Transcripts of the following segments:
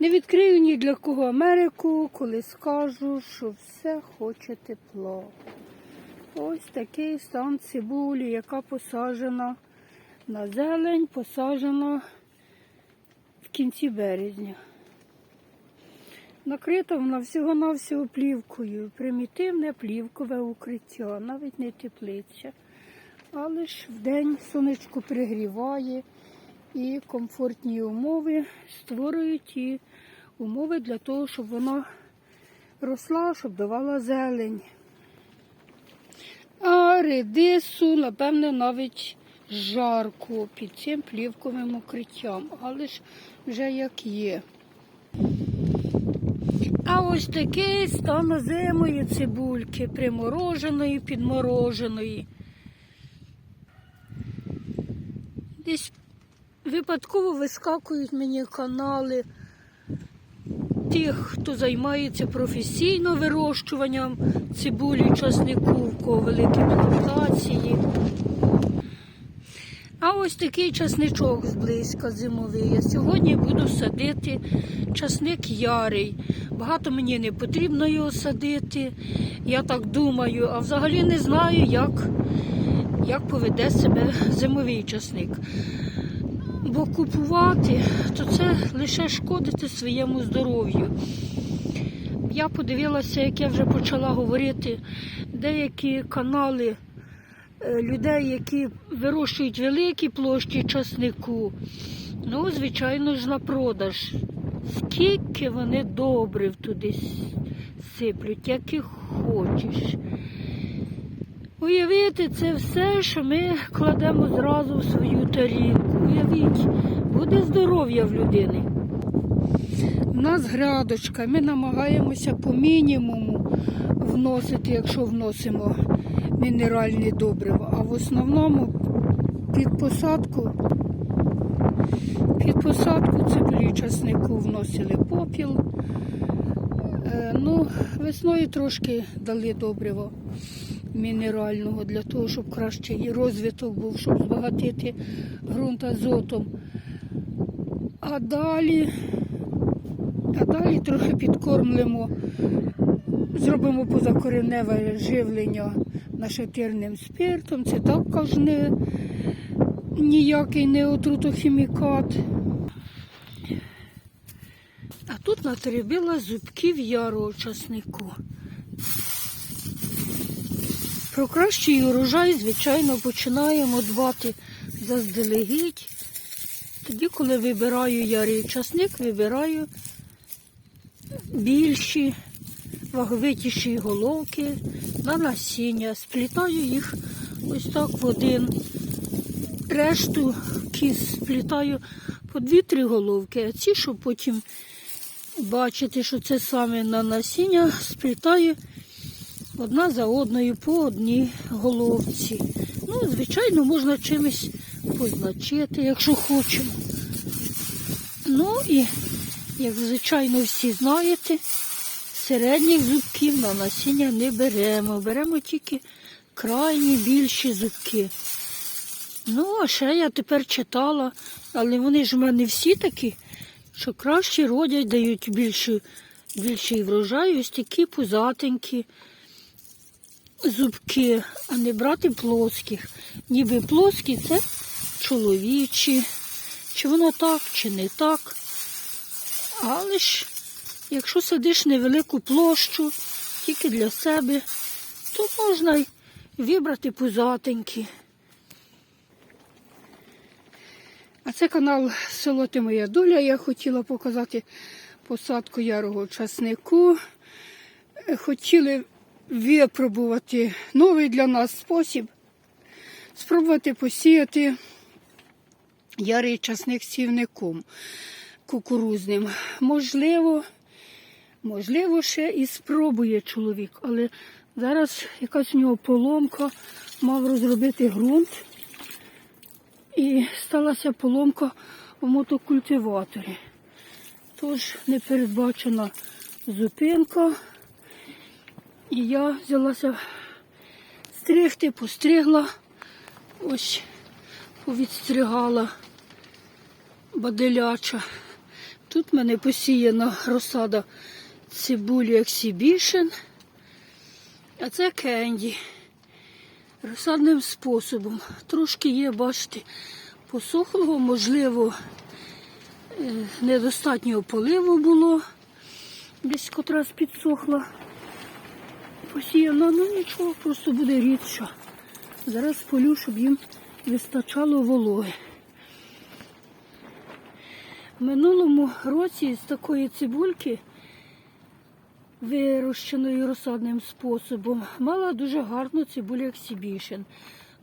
Не відкрию ні для кого Америку, коли скажу, що все хоче тепла. Ось такий стан цибулі, яка посаджена на зелень, посаджена в кінці березня. Накрита вона всього-навсього плівкою. Примітивне плівкове укриття, навіть не теплиця. Але ж вдень сонечко пригріває і комфортні умови створюють і умови для того, щоб вона росла, щоб давала зелень. А редису, напевне, навіть жарко під цим плівковим укриттям, але ж вже як є. А ось такий стан озимої цибульки, примороженої, підмороженої. Десь випадково вискакують мені канали тих, хто займається професійно вирощуванням цибулі, часнику, великі плантації. А ось такий часничок зблизька зимовий. Я сьогодні буду садити часник ярий. Багато мені не потрібно його садити. Я так думаю, а взагалі не знаю, як, як поведе себе зимовий часник. Бо купувати, то це лише шкодити своєму здоров'ю. Я подивилася, як я вже почала говорити, деякі канали е, людей, які вирощують великі площі часнику, ну, звичайно ж, на продаж. Скільки вони добрив туди сиплють, як і хочеш. Уявити це все, що ми кладемо зразу в свою тарілку. Уявіть, буде здоров'я в людини. У нас грядочка, ми намагаємося по мінімуму вносити, якщо вносимо мінеральні добрива. А в основному під посадку, під посадку цибулі часнику вносили попіл. Е, Ну, весною трошки дали добриво мінерального для того, щоб краще і розвиток був, щоб збагатити ґрунт азотом. А далі, а далі трохи підкормлимо, зробимо позакореневе живлення нашатирним спиртом. Це також не ніякий не отрутохімікат. А тут натеребила зубків ярого часнику. Про кращий урожай, звичайно, починаємо дбати заздалегідь. Тоді, коли вибираю ярий часник, вибираю більші, ваговитіші головки на насіння. Сплітаю їх ось так в один. Решту кіз сплітаю по дві-три головки, а ці, щоб потім бачити, що це саме на насіння, сплітаю одна за одною по одній головці. Ну, звичайно, можна чимось позначити, якщо хочемо. Ну і, як звичайно, всі знаєте, середніх зубків на насіння не беремо. Беремо тільки крайні більші зубки. Ну, а ще я тепер читала, але вони ж в мене всі такі, що краще родять, дають більший, більший врожай, ось такі пузатенькі зубки, а не брати плоских. Ніби плоскі це чоловічі. Чи воно так, чи не так. Але ж, якщо садиш невелику площу тільки для себе, то можна й вибрати пузатенькі. А це канал Село Ти Моя Доля. Я хотіла показати посадку ярого часнику. Е, Хотіли випробувати новий для нас спосіб. Спробувати посіяти ярий часник сівником кукурузним. Можливо, можливо, ще і спробує чоловік, але зараз якась у нього поломка, мав розробити ґрунт. І сталася поломка у мотокультиваторі. Тож непередбачена зупинка. І я взялася стригти, постригла, ось повідстригала баделяча. Тут в мене посіяна розсада цибулі Exhibition, а це кенді. Розсадним способом. Трошки є, бачите, посохлого, можливо, е, недостатньо поливу було, десь котрась підсохла. Посіяно, ну нічого, просто буде рідше. Зараз полю, щоб їм вистачало вологи. В минулому році з такої цибульки, вирощеної розсадним способом, мала дуже гарну цибулю Exhibition.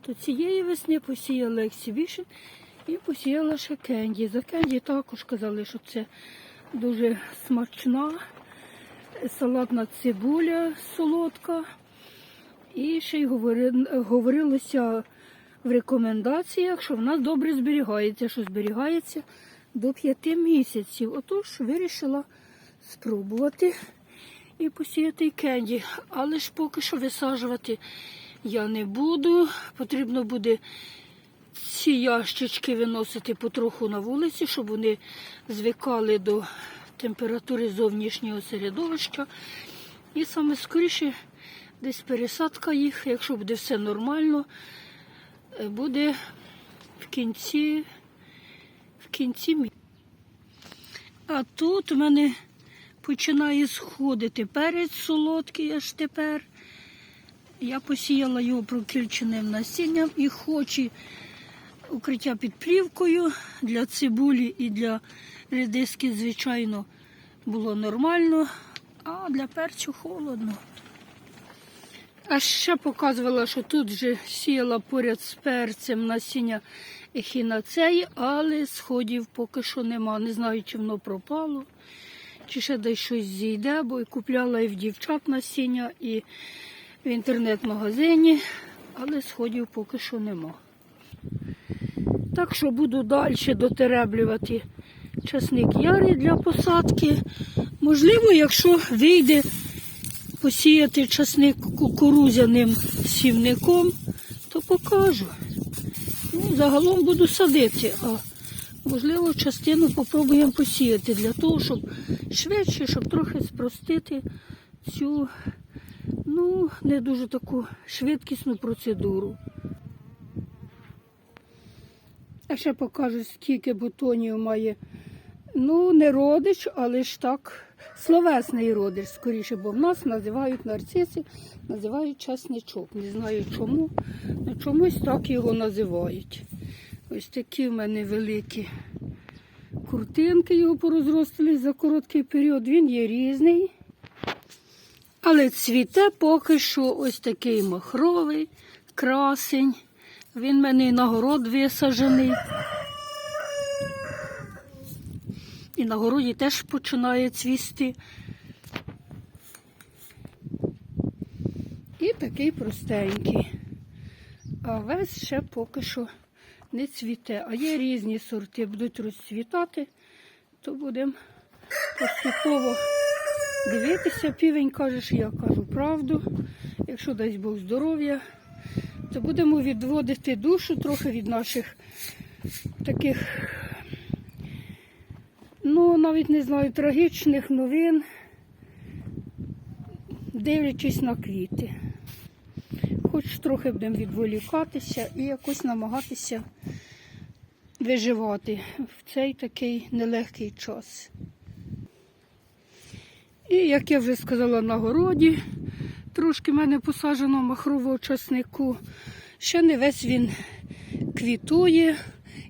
То цієї весни посіяла Exhibition і посіяла ще кенді. За кенді також казали, що це дуже смачна салатна цибуля солодка. І ще й говорилося в рекомендаціях, що вона добре зберігається, що зберігається до 5 місяців. Отож вирішила спробувати і посіяти кенді. Але ж поки що висаджувати я не буду. Потрібно буде ці ящички виносити потроху на вулиці, щоб вони звикали до температури зовнішнього середовища. І саме скоріше десь пересадка їх, якщо буде все нормально, е, буде в кінці, в кінці мі- А тут у мене починає сходити перець солодкий аж тепер. Я посіяла його прокільченим насінням і хочу укриття під плівкою для цибулі і для редиски, звичайно, було нормально, а для перцю холодно. А ще показувала, що тут вже сіяла поряд з перцем насіння ехінацеї, але сходів поки що нема. Не знаю, чи воно пропало, чи ще десь щось зійде, бо і купляла і в дівчат насіння, і в інтернет-магазині, але сходів поки що нема. Так що буду далі дотереблювати часник ярий для посадки. Можливо, якщо вийде посіяти часник кукурузяним сівником, то покажу. Ну, загалом буду садити, а можливо частину попробуємо посіяти для того, щоб швидше, щоб трохи спростити цю ну, не дуже таку швидкісну процедуру. А ще покажу, скільки бутонів має. Ну, не родич, але ж так, словесний родич, скоріше, бо в нас називають нарциси, називають часничок. Не знаю чому, але чомусь так його називають. Ось такі в мене великі куртинки його порозростили за короткий період. Він є різний. Але цвіте поки що ось такий махровий, красень. Він мене і на город висаджений. І на городі теж починає цвісти. І такий простенький. А весь ще поки що не цвіте. А є різні сорти, будуть розцвітати, то будемо поступово дивитися. Півень каже, що я кажу правду. Якщо дасть Бог здоров'я, то будемо відводити душу трохи від наших таких, ну, навіть не знаю, трагічних новин, дивлячись на квіти. Хоч трохи будемо відволікатися і якось намагатися виживати в цей такий нелегкий час. І, як я вже сказала, на городі трошки в мене посаджено махрового часнику. Ще не весь він квітує,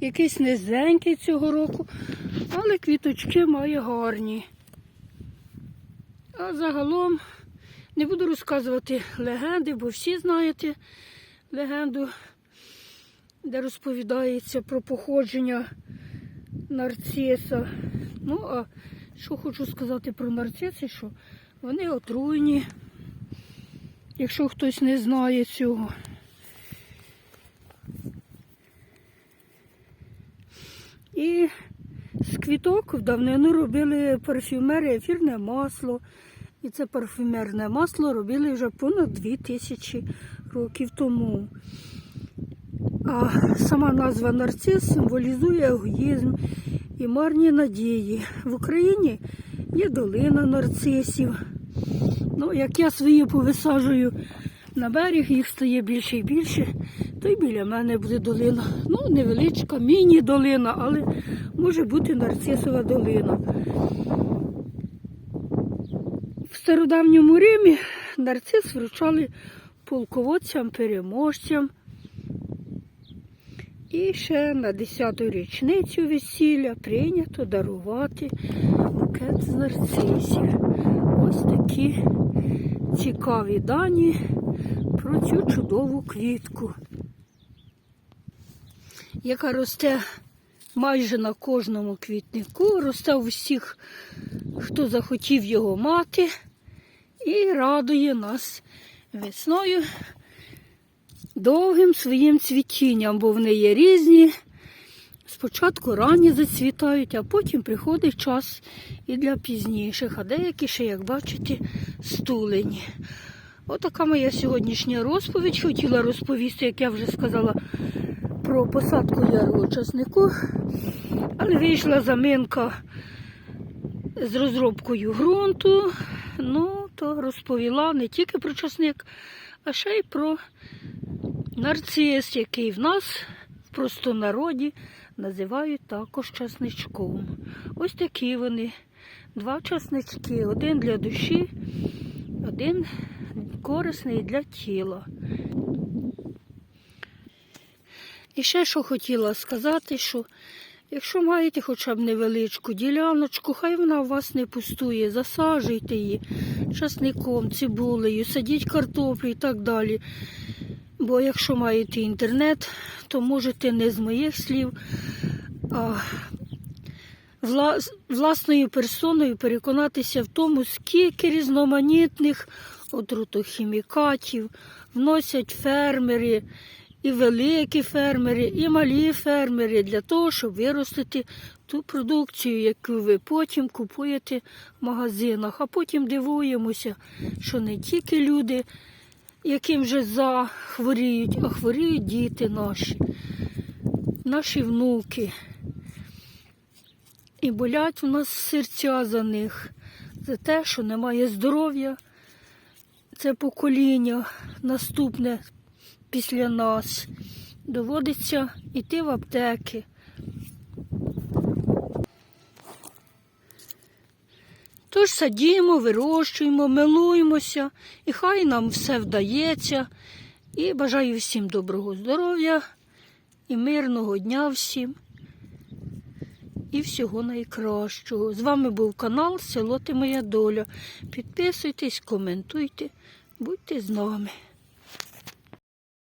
якийсь низенький цього року, але квіточки має гарні. А загалом не буду розказувати легенди, бо всі знаєте легенду, де розповідається про походження нарциса. Ну, а що хочу сказати про нарциси, що вони отруйні, якщо хтось не знає цього. І з квіток в давнину робили парфюмери ефірне масло. І це парфюмерне масло робили вже понад 2000 років тому. А сама назва нарцис символізує егоїзм і марні надії. В Україні є долина нарцисів. Ну, як я свої повисаджую на берег, їх стає більше і більше, то й біля мене буде долина. Ну, невеличка, міні-долина, але може бути нарцисова долина. В стародавньому Римі нарцис вручали полководцям, переможцям. І ще на 10-ту річницю весілля прийнято дарувати букет з нарцисів. Ось такі цікаві дані про цю чудову квітку, яка росте майже на кожному квітнику, росте у всіх, хто захотів його мати, і радує нас весною довгим своїм цвітінням, бо вони є різні. Спочатку ранні зацвітають, а потім приходить час і для пізніших, а деякі ще, як бачите, стулені. Отака моя сьогоднішня розповідь. Хотіла розповісти, як я вже сказала, про посадку ярого часнику, але вийшла заминка з розробкою ґрунту. Ну, то розповіла не тільки про часник, а ще й про нарцис, який в нас в простонароді називають також часничком. Ось такі вони. Два часнички. Один для душі, один корисний для тіла. І ще що хотіла сказати, що якщо маєте хоча б невеличку діляночку, хай вона у вас не пустує, засаджуйте її часником, цибулею, садіть картоплю і так далі. Бо якщо маєте інтернет, то можете не з моїх слів, а власною персоною переконатися в тому, скільки різноманітних отрутохімікатів вносять фермери, і великі фермери, і малі фермери для того, щоб виростити ту продукцію, яку ви потім купуєте в магазинах. А потім дивуємося, що не тільки люди яким же захворіють, а хворіють діти наші, наші внуки. І болять у нас серця за них, за те, що немає здоров'я. Це покоління наступне після нас. Доводиться йти в аптеки. Тож садімо, вирощуємо, милуємося, і хай нам все вдається. І бажаю всім доброго здоров'я і мирного дня всім. І всього найкращого. З вами був канал Село Ти Моя Доля. Підписуйтесь, коментуйте, будьте з нами.